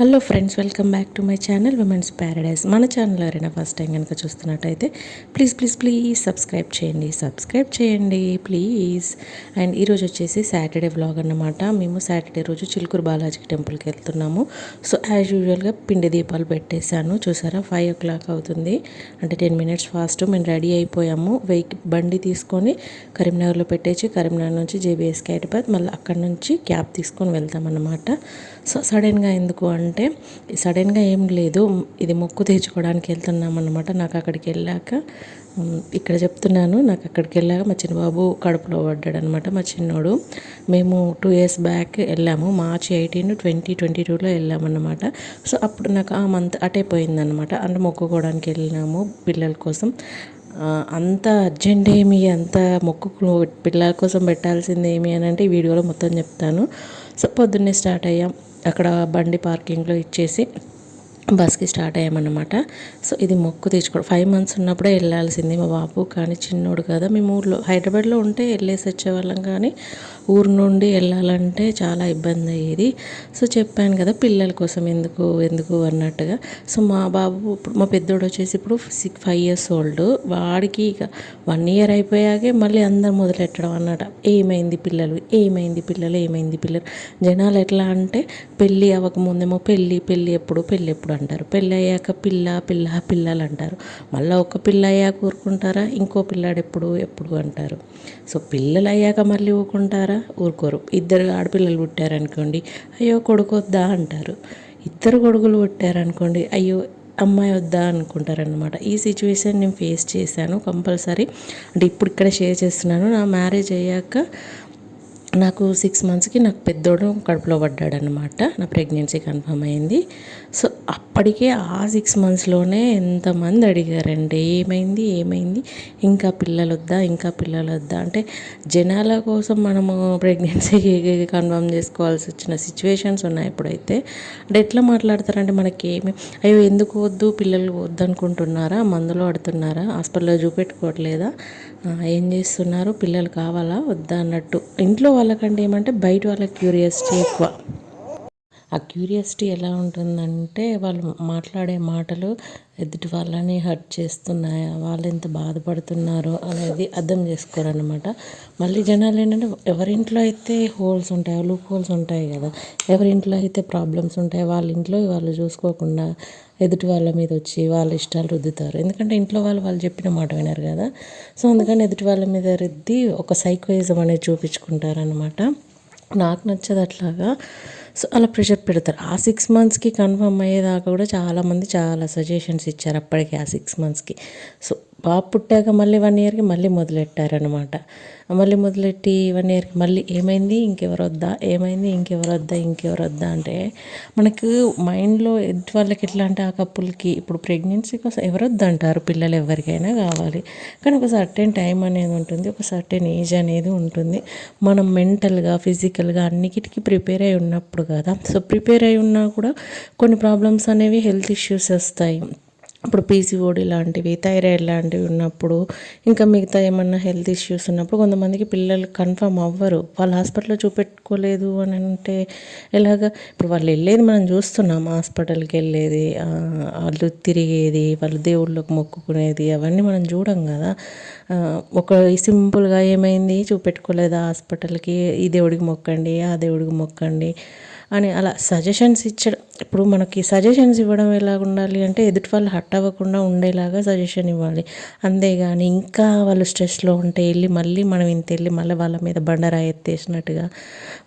Hello friends welcome back to my channel women's paradise మన channel ఎవరైనా first time కనుక చూస్తున్నట్టయితే ప్లీజ్ ప్లీజ్ ప్లీజ్ సబ్స్క్రైబ్ చేయండి subscribe చేయండి ప్లీజ్. అండ్ ఈరోజు వచ్చేసి సాటర్డే వ్లాగ్ అన్నమాట. మేము సాటర్డే రోజు చిలుకూరు బాలాజీ టెంపుల్కి వెళ్తున్నాము. సో యాజ్ యూజువల్గా పిండి దీపాలు పెట్టేశాను. చూసారా? ఫైవ్ ఓ క్లాక్ అవుతుంది. అంటే టెన్ మినిట్స్ ఫాస్ట్ మేము రెడీ అయిపోయాము. వెహిక్ బండి తీసుకొని కరీంనగర్లో పెట్టేసి కరీంనగర్ నుంచి జేబీఎస్కి హైదరాబాద్ మళ్ళీ అక్కడ నుంచి క్యాబ్ తీసుకొని వెళ్తామన్నమాట. సో సడన్గా ఎందుకు అంటే సడన్గా ఏం లేదు. ఇది మొక్కు తీర్చుకోవడానికి వెళ్తున్నాం అనమాట నాకు అక్కడికి వెళ్ళాక ఇక్కడ చెప్తున్నాను. నాకు అక్కడికి వెళ్ళాక మా చిన్నబాబు కడుపులో పడ్డాడు అనమాట మా చిన్నోడు. మేము టూ ఇయర్స్ బ్యాక్ వెళ్ళాము. మార్చ్ ఎయిటీన్ ట్వంటీ ట్వంటీ టూలో వెళ్ళామన్నమాట సో అప్పుడు నాకు ఆ మంత్ అటే పోయిందనమాట అంటే మొక్కుకోవడానికి వెళ్ళినాము పిల్లల కోసం. అంత అర్జెంట్ ఏమి అంత మొక్కు పిల్లల కోసం పెట్టాల్సింది ఏమి అని అంటే ఈ వీడియోలో మొత్తం చెప్తాను. సో పొద్దున్నే స్టార్ట్ అయ్యాం. అక్కడ బండి పార్కింగ్లో ఇచ్చేసి బస్కి స్టార్ట్ అయ్యామన్నమాట. సో ఇది మొక్కు తెచ్చుకోవడం ఫైవ్ మంత్స్ ఉన్నప్పుడే వెళ్ళాల్సింది మా బాబు. కానీ చిన్నోడు కదా. మేము ఊర్లో హైదరాబాద్లో ఉంటే వెళ్ళేసి వచ్చేవాళ్ళం కానీ ఊరు నుండి వెళ్ళాలంటే చాలా ఇబ్బంది అయ్యేది. సో చెప్పాను కదా పిల్లల కోసం ఎందుకు ఎందుకు అన్నట్టుగా. సో మా బాబు ఇప్పుడు మా పెద్దోడు వచ్చేసి ఇప్పుడు సిక్స్ ఫైవ్ ఇయర్స్ ఓల్డ్. వాడికి ఇక వన్ ఇయర్ అయిపోయాకే మళ్ళీ అందరు మొదలెట్టడం అన్నట ఏమైంది పిల్లలు ఏమైంది పిల్లలు ఏమైంది పిల్లలు. జనాలు ఎట్లా అంటే పెళ్ళి అవ్వకముందేమో పెళ్ళి పెళ్ళి ఎప్పుడు పెళ్ళి ఎప్పుడు అంటారు. పెళ్ళి అయ్యాక పిల్ల పిల్ల పిల్లలు అంటారు. మళ్ళీ ఒక పిల్ల అయ్యాక ఊరుకుంటారా ఇంకో పిల్లాడు ఎప్పుడు ఎప్పుడు అంటారు. సో పిల్లలు అయ్యాక మళ్ళీ ఊరుకుంటారా? ఊరుకోరు. ఇద్దరు ఆడపిల్లలు పుట్టారనుకోండి అయ్యో కొడుకు వద్దా అంటారు. ఇద్దరు కొడుకులు పుట్టారనుకోండి అయ్యో అమ్మాయి వద్దా అనుకుంటారనమాట ఈ సిచ్యువేషన్ నేను ఫేస్ చేశాను కంపల్సరీ. అంటే ఇప్పుడు ఇక్కడ షేర్ చేస్తున్నాను. నా మ్యారేజ్ అయ్యాక నాకు సిక్స్ మంత్స్కి నాకు పెద్దోడు కడుపులో పడ్డాడనమాట నా ప్రెగ్నెన్సీ కన్ఫర్మ్ అయింది. సో అప్పటికే ఆ సిక్స్ మంత్స్లోనే ఎంతమంది అడిగారండి ఏమైంది ఏమైంది? ఇంకా పిల్లలు వద్దా ఇంకా పిల్లలు వద్దా అంటే జనాల కోసం మనము ప్రెగ్నెన్సీ కన్ఫర్మ్ చేసుకోవాల్సి వచ్చిన సిచ్యువేషన్స్ ఉన్నాయి ఇప్పుడైతే. అంటే ఎట్లా మాట్లాడతారంటే మనకి ఏమి అయ్యో ఎందుకు వద్దు? పిల్లలు వద్దు అనుకుంటున్నారా మందులు పడుతున్నారా హాస్పిటల్లో చూపెట్టుకోవట్లేదా? ఏం చేస్తున్నారు? పిల్లలు కావాలా? వద్దా అన్నట్టు. ఇంట్లో వాళ్ళకంటే ఏమంటే బయట వాళ్ళకి క్యూరియాసిటీ ఎక్కువ. ఆ క్యూరియాసిటీ ఎలా ఉంటుందంటే వాళ్ళు మాట్లాడే మాటలు ఎదుటి వాళ్ళని హర్ట్ చేస్తున్నాయా వాళ్ళు ఎంత బాధపడుతున్నారో అనేది అర్థం చేసుకోరనమాట మళ్ళీ జనాలు ఏంటంటే ఎవరింట్లో అయితే హోల్స్ ఉంటాయో లూప్ హోల్స్ ఉంటాయి కదా ఎవరింట్లో అయితే ప్రాబ్లమ్స్ ఉంటాయో వాళ్ళ ఇంట్లో వాళ్ళు చూసుకోకుండా ఎదుటి వాళ్ళ మీద వచ్చి వాళ్ళ ఇష్టాలు రుద్దుతారు. ఎందుకంటే ఇంట్లో వాళ్ళు వాళ్ళు చెప్పిన మాట వినరు కదా. సో అందుకని ఎదుటి వాళ్ళ మీద రుద్ది ఒక సైకోయిజం అనేది చూపించుకుంటారనమాట నాకు నచ్చదు అట్లాగా. సో అలా ప్రెషర్ పెడతారు. ఆ సిక్స్ మంత్స్కి కన్ఫర్మ్ అయ్యేదాకా కూడా చాలామంది చాలా సజెషన్స్ ఇచ్చారు అప్పటికి ఆ సిక్స్ మంత్స్కి సో బాబు పుట్టాక మళ్ళీ వన్ ఇయర్కి మళ్ళీ మొదలెట్టారనమాట మళ్ళీ మొదలెట్టి వన్ ఇయర్కి మళ్ళీ ఏమైంది? ఇంకెవరు వద్దా ఏమైంది? ఇంకెవరు వద్దా ఇంకెవరు వద్దా అంటే మనకు మైండ్లో ఎదుటి వాళ్ళకి ఎట్లా అంటే ఆ కప్పులకి ఇప్పుడు ప్రెగ్నెన్సీ కోసం ఎవరు వద్దంటారు పిల్లలు ఎవరికైనా కావాలి. కానీ ఒక సర్టెన్ టైం అనేది ఉంటుంది. ఒక సర్టెన్ ఏజ్ అనేది ఉంటుంది. మనం మెంటల్గా ఫిజికల్గా అన్నిటికీ ప్రిపేర్ అయి ఉన్నప్పుడు కదా. సో ప్రిపేర్ అయి ఉన్నా కూడా కొన్ని ప్రాబ్లమ్స్ అనేవి హెల్త్ ఇష్యూస్ వస్తాయి. ఇప్పుడు పీసీఓడి లాంటివి థైరాయిడ్ లాంటివి ఉన్నప్పుడు ఇంకా మిగతా ఏమన్నా హెల్త్ ఇష్యూస్ ఉన్నప్పుడు కొంతమందికి పిల్లలు కన్ఫర్మ్ అవ్వరు. వాళ్ళు హాస్పిటల్లో చూపెట్టుకోలేదు అని అంటే ఎలాగా? ఇప్పుడు వాళ్ళు వెళ్ళేది మనం చూస్తున్నాం. హాస్పిటల్కి వెళ్ళేది వాళ్ళు తిరిగేది వాళ్ళు దేవుళ్ళకి మొక్కుకునేది అవన్నీ మనం చూడం కదా. ఒక సింపుల్గా ఏమైంది? చూపెట్టుకోలేదా హాస్పిటల్కి? ఈ దేవుడికి మొక్కండి ఆ దేవుడికి మొక్కండి. అని అలా సజెషన్స్ ఇచ్చడం. ఇప్పుడు మనకి సజెషన్స్ ఇవ్వడం ఎలా ఉండాలి అంటే ఎదుటి వాళ్ళు హట్ అవ్వకుండా ఉండేలాగా సజెషన్ ఇవ్వాలి. అంతేగాని ఇంకా వాళ్ళు స్ట్రెస్లో ఉంటే వెళ్ళి మళ్ళీ మనం ఇంత వెళ్ళి మళ్ళీ వాళ్ళ మీద బండరాయి ఎత్తేసినట్టుగా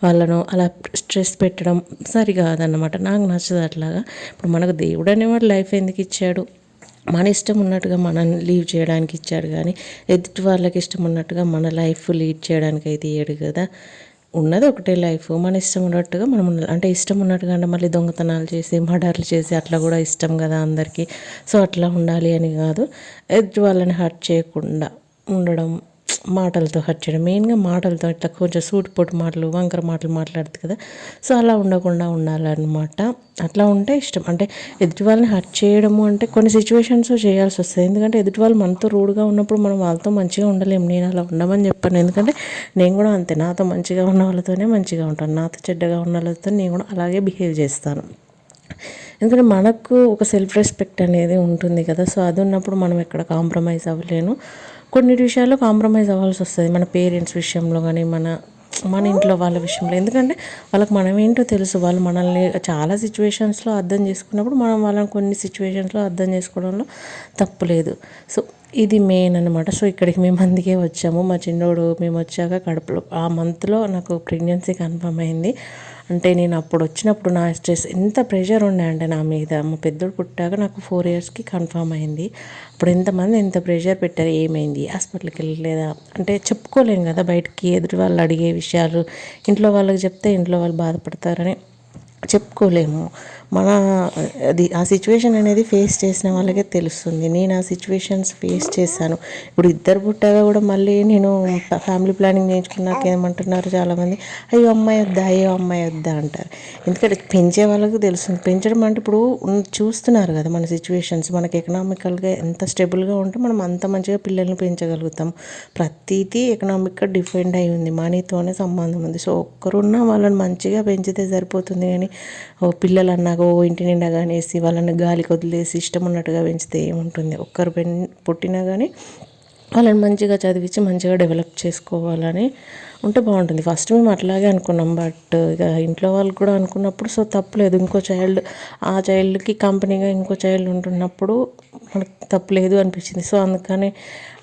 వాళ్ళను అలా స్ట్రెస్ పెట్టడం సరికాదన్నమాట నాకు నచ్చదు అట్లాగా. ఇప్పుడు మనకు దేవుడు అనేవాడు లైఫ్ ఎందుకు ఇచ్చాడు? మన ఇష్టం ఉన్నట్టుగా మనల్ని లీవ్ చేయడానికి ఇచ్చాడు కానీ ఎదుటి వాళ్ళకి ఇష్టం ఉన్నట్టుగా మన లైఫ్ లీడ్ చేయడానికి అయితే ఇయ్యడు కదా. ఉన్నది ఒకటే లైఫ్. మన ఇష్టం ఉన్నట్టుగా మనం ఉండాలి అంటే ఇష్టం ఉన్నట్టుగా అంటే మళ్ళీ దొంగతనాలు చేసి మర్డర్లు చేసి అట్లా కూడా ఇష్టం కదా అందరికీ. సో అట్లా ఉండాలి అని కాదు. ఎదుటి వాళ్ళని హర్ట్ చేయకుండా ఉండడం మాటలతో హర్ట్ చేయడం. మెయిన్గా మాటలతో ఇట్లా కొంచెం సూటిపోటు మాటలు వంకర మాటలు మాట్లాడుతుంది కదా. సో అలా ఉండకుండా ఉండాలన్నమాట. అట్లా ఉంటే ఇష్టం. అంటే ఎదుటి వాళ్ళని హర్ట్ చేయడము అంటే కొన్ని సిచ్యువేషన్స్ చేయాల్సి వస్తుంది. ఎందుకంటే ఎదుటి వాళ్ళు మనతో రూడ్గా ఉన్నప్పుడు మనం వాళ్ళతో మంచిగా ఉండలేము. నేను అలా ఉండమని చెప్పాను. ఎందుకంటే నేను కూడా అంతే. నాతో మంచిగా ఉన్న వాళ్ళతోనే మంచిగా ఉంటాను. నాతో చెడ్డగా ఉన్న వాళ్ళతో నేను కూడా అలాగే బిహేవ్ చేస్తాను. ఎందుకంటే మనకు ఒక సెల్ఫ్ రెస్పెక్ట్ అనేది ఉంటుంది కదా. సో అది ఉన్నప్పుడు మనం ఎక్కడ కాంప్రమైజ్ అవ్వలేను కొన్ని విషయాల్లో కాంప్రమైజ్ అవ్వాల్సి వస్తుంది. మన పేరెంట్స్ విషయంలో కానీ మన మన ఇంట్లో వాళ్ళ విషయంలో. ఎందుకంటే వాళ్ళకి మనం ఏంటో తెలుసు. వాళ్ళు మనల్ని చాలా సిచ్యువేషన్స్లో అర్థం చేసుకున్నప్పుడు మనం వాళ్ళని కొన్ని సిచ్యువేషన్స్లో అర్థం చేసుకోవడంలో తప్పు లేదు. సో ఇది మెయిన్ అనమాట సో ఇక్కడికి మేము అందుకే వచ్చాము. మా చిన్నోడు మేము వచ్చాక కడుపులో ఆ మంత్లో నాకు ప్రెగ్నెన్సీ కన్ఫర్మ్ అయింది. అంటే నేను అప్పుడు వచ్చినప్పుడు నా స్ట్రెస్ ఎంత ప్రెషర్ ఉండే అంటే నా మీద. మా పెద్దోడు పుట్టాక నాకు ఫోర్ ఇయర్స్కి కన్ఫర్మ్ అయింది. అప్పుడు ఎంతమంది ఎంత ప్రెషర్ పెట్టారు ఏమైంది హాస్పిటల్కి వెళ్ళలేదా అంటే చెప్పుకోలేం కదా బయటికి ఎదురు వాళ్ళు అడిగే విషయాలు ఇంట్లో వాళ్ళకి చెప్తే ఇంట్లో వాళ్ళు బాధపడతారని చెప్పుకోలేము. మన అది ఆ సిచ్యువేషన్ అనేది ఫేస్ చేసిన వాళ్ళకే తెలుస్తుంది. నేను ఆ సిచ్యువేషన్స్ ఫేస్ చేశాను. ఇప్పుడు ఇద్దరు పుట్టాక కూడా మళ్ళీ నేను ఫ్యామిలీ ప్లానింగ్ నేర్చుకున్నాక ఏమంటున్నారు చాలామంది? అయ్యో అమ్మాయి వద్దా అయ్యో అమ్మాయి వద్దా అంటారు. ఎందుకంటే పెంచే వాళ్ళకి తెలుస్తుంది. పెంచడం అంటే ఇప్పుడు చూస్తున్నారు కదా మన సిచ్యువేషన్స్ మనకి ఎకనామికల్గా ఎంత స్టేబుల్గా ఉంటే మనం అంత మంచిగా పిల్లల్ని పెంచగలుగుతాం. ప్రతిదీ ఎకనామిక్గా డిపెండ్ అయి ఉంది. మనీతోనే సంబంధం ఉంది. సో ఒక్కరున్నా వాళ్ళని మంచిగా పెంచితే సరిపోతుంది కానీ పిల్లలు అన్నాక ఎలాగో ఇంటి నిండా కానేసి వాళ్ళని గాలికి వదిలేసి ఇష్టం ఉన్నట్టుగా పెంచితే ఏముంటుంది? ఒక్కరు పెన్ పుట్టినా కానీ వాళ్ళని మంచిగా చదివించి మంచిగా డెవలప్ చేసుకోవాలని ఉంటే బాగుంటుంది. ఫస్ట్ మేము అట్లాగే అనుకున్నాం. బట్ ఇక ఇంట్లో వాళ్ళు కూడా అనుకున్నప్పుడు సో తప్పులేదు. ఇంకో చైల్డ్ ఆ చైల్డ్కి కంపెనీగా ఇంకో చైల్డ్ ఉంటున్నప్పుడు మనకు తప్పులేదు అనిపించింది. సో అందుకని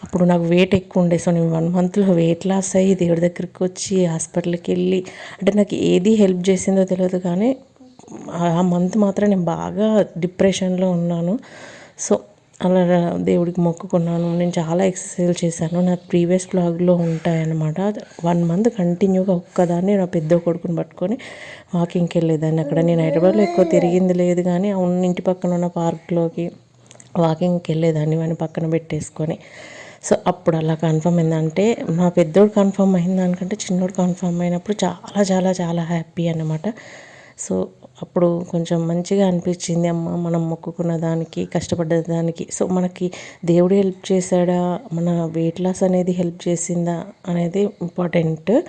అప్పుడు నాకు వెయిట్ ఎక్కువ ఉండే. సో నేను వన్ మంత్లో వెయిట్ లాస్ అయ్యి దేవుడి దగ్గరికి వచ్చి హాస్పిటల్కి వెళ్ళి అంటే నాకు ఏది హెల్ప్ చేసిందో తెలియదు కానీ ఆ మంత్ మాత్రం నేను బాగా డిప్రెషన్లో ఉన్నాను. సో అలా దేవుడికి మొక్కుకున్నాను. నేను చాలా ఎక్సర్సైజ్ చేశాను. నా ప్రీవియస్ బ్లాగ్లో ఉంటాయన్నమాట. వన్ మంత్ కంటిన్యూగా ఒక్కదాన్ని నా పెద్ద కొడుకుని పట్టుకొని వాకింగ్కి వెళ్ళేదాన్ని. అక్కడ నేను హైదరాబాద్లో ఎక్కువ తిరిగింది లేదు కానీ ఉన్న ఇంటి పక్కన ఉన్న పార్క్లోకి వాకింగ్కి వెళ్ళేదాన్ని. వాడిని పక్కన పెట్టేసుకొని. సో అప్పుడు అలా కన్ఫర్మ్ అయిందంటే నా పెద్దోడు కన్ఫర్మ్ అయింది దానికంటే చిన్నోడు కన్ఫర్మ్ అయినప్పుడు చాలా చాలా చాలా హ్యాపీ అనమాట సో అప్పుడు కొంచెం మంచిగా అనిపించింది అమ్మ మనం మొక్కుకున్న దానికి కష్టపడ్డ దానికి. సో మనకి దేవుడు హెల్ప్ చేశాడా? మన వెయిట్ లాస్ అనేది హెల్ప్ చేసిందా అనేది ఇంపార్టెంట్.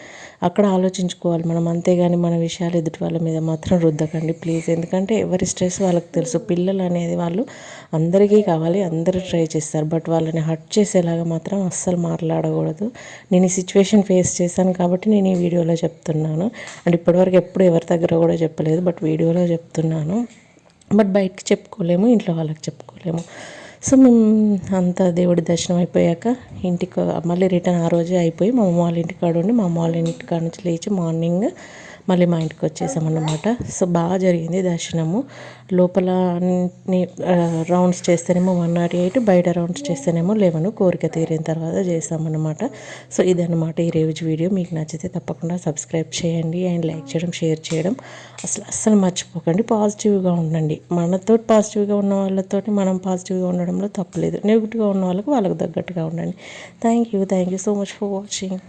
అక్కడ ఆలోచించుకోవాలి మనం అంతేగాని మన విషయాలు ఎదుటి వాళ్ళ మీద మాత్రం రుద్దకండి ప్లీజ్. ఎందుకంటే ఎవరి స్ట్రెస్ వాళ్ళకి తెలుసు. పిల్లలు అనేది వాళ్ళు అందరికీ కావాలి అందరూ ట్రై చేస్తారు. బట్ వాళ్ళని హర్ట్ చేసేలాగా మాత్రం అస్సలు మాట్లాడకూడదు. నేను ఈ సిచ్యువేషన్ ఫేస్ చేశాను కాబట్టి నేను ఈ వీడియోలో చెప్తున్నాను. అండ్ ఇప్పటివరకు ఎప్పుడు ఎవరి దగ్గర కూడా చెప్పలేదు బట్ వీడియోలో చెప్తున్నాను. బట్ బయటకి చెప్పుకోలేము ఇంట్లో వాళ్ళకి చెప్పుకోలేము. సో మేము అంతా దేవుడి దర్శనం అయిపోయాక ఇంటికి మళ్ళీ రిటర్న్ ఆ రోజే అయిపోయి మా అమ్మ వాళ్ళ ఇంటికాడ ఉండి మా అమ్మ వాళ్ళ ఇంటికాడ నుంచి లేచి మార్నింగ్ మళ్ళీ మా ఇంటికి వచ్చేసామన్నమాట. సో బాగా జరిగింది దర్శనము. లోపల రౌండ్స్ చేస్తేనేమో వన్ నాట్ ఎయిట్ బయట రౌండ్స్ చేస్తేనేమో లెవెన్ కోరిక తీరిన తర్వాత చేసామన్నమాట. సో ఇదన్నమాట ఈ రోజు వీడియో. మీకు నచ్చితే తప్పకుండా సబ్స్క్రైబ్ చేయండి అండ్ లైక్ చేయడం షేర్ చేయడం. అసలు అస్సలు మర్చిపోకండి. పాజిటివ్గా ఉండండి. మనతో పాజిటివ్గా ఉన్న వాళ్ళతో మనం పాజిటివ్గా ఉండడంలో తప్పలేదు. నెగిటివ్గా ఉన్న వాళ్ళకి వాళ్ళకు తగ్గట్టుగా ఉండండి. Thank you thank you so much for watching